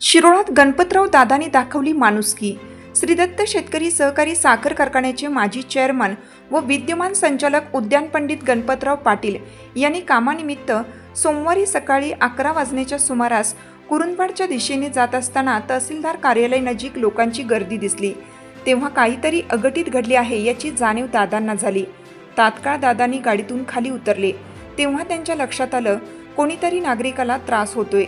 शिरोळात गणपतराव दादांनी दाखवली माणुसकी. श्रीदत्त शेतकरी सहकारी साखर कारखान्याचे माजी चेअरमन व विद्यमान संचालक उद्यान पंडित गणपतराव पाटील यांनी कामानिमित्त सोमवारी सकाळी अकरा वाजण्याच्या सुमारास कुरुंदवाडच्या दिशेने जात असताना तहसीलदार कार्यालय नजीक लोकांची गर्दी दिसली. तेव्हा काहीतरी अघटित घडली आहे याची जाणीव दादांना झाली. तात्काळ दादांनी गाडीतून खाली उतरले. तेव्हा त्यांच्या लक्षात आलं कोणीतरी नागरिकाला त्रास होतोय.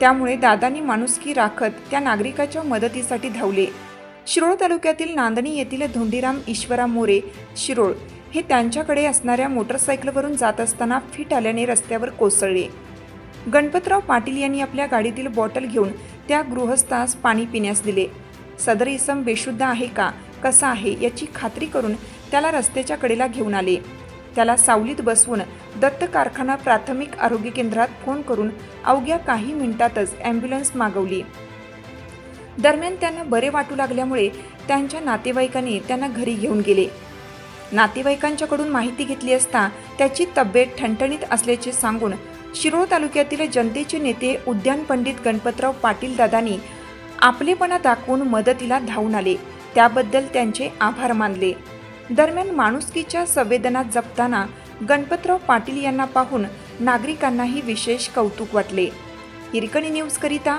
त्यामुळे दादांनी माणुसकी राखत त्या नागरिकाच्या मदतीसाठी धावले. शिरोळ तालुक्यातील नांदणी येथील धोंडीराम ईश्वरा मोरे शिरोळ हे त्यांच्याकडे असणाऱ्या मोटरसायकलवरून जात असताना फिट आल्याने रस्त्यावर कोसळले. गणपतराव पाटील यांनी आपल्या गाडीतील बॉटल घेऊन त्या गृहस्थास पाणी पिण्यास दिले. सदर इसम बेशुद्ध आहे का कसा आहे याची खात्री करून त्याला रस्त्याच्या कडेला घेऊन आले. त्याला सावलीत बसवून दत्त कारखाना प्राथमिक आरोग्य केंद्रात फोन करून अवघ्या काही मिनिटातच ॲम्ब्युलन्स मागवली. दरम्यान त्यांना बरे वाटू लागल्यामुळे त्यांच्या नातेवाईकांनी त्यांना घरी घेऊन गेले. नातेवाईकांच्याकडून माहिती घेतली असता त्याची तब्येत ठणठणीत असल्याचे सांगून शिरोळ तालुक्यातील जनतेचे नेते उद्यान पंडित गणपतराव पाटील दादांनी आपलेपणा दाखवून मदतीला धावून आले. त्याबद्दल त्यांचे आभार मानले. दरम्यान माणुसकीच्या संवेदना जपताना गणपतराव पाटील यांना पाहून नागरिकांनाही विशेष कौतुक वाटले. हिरकणी न्यूजकरिता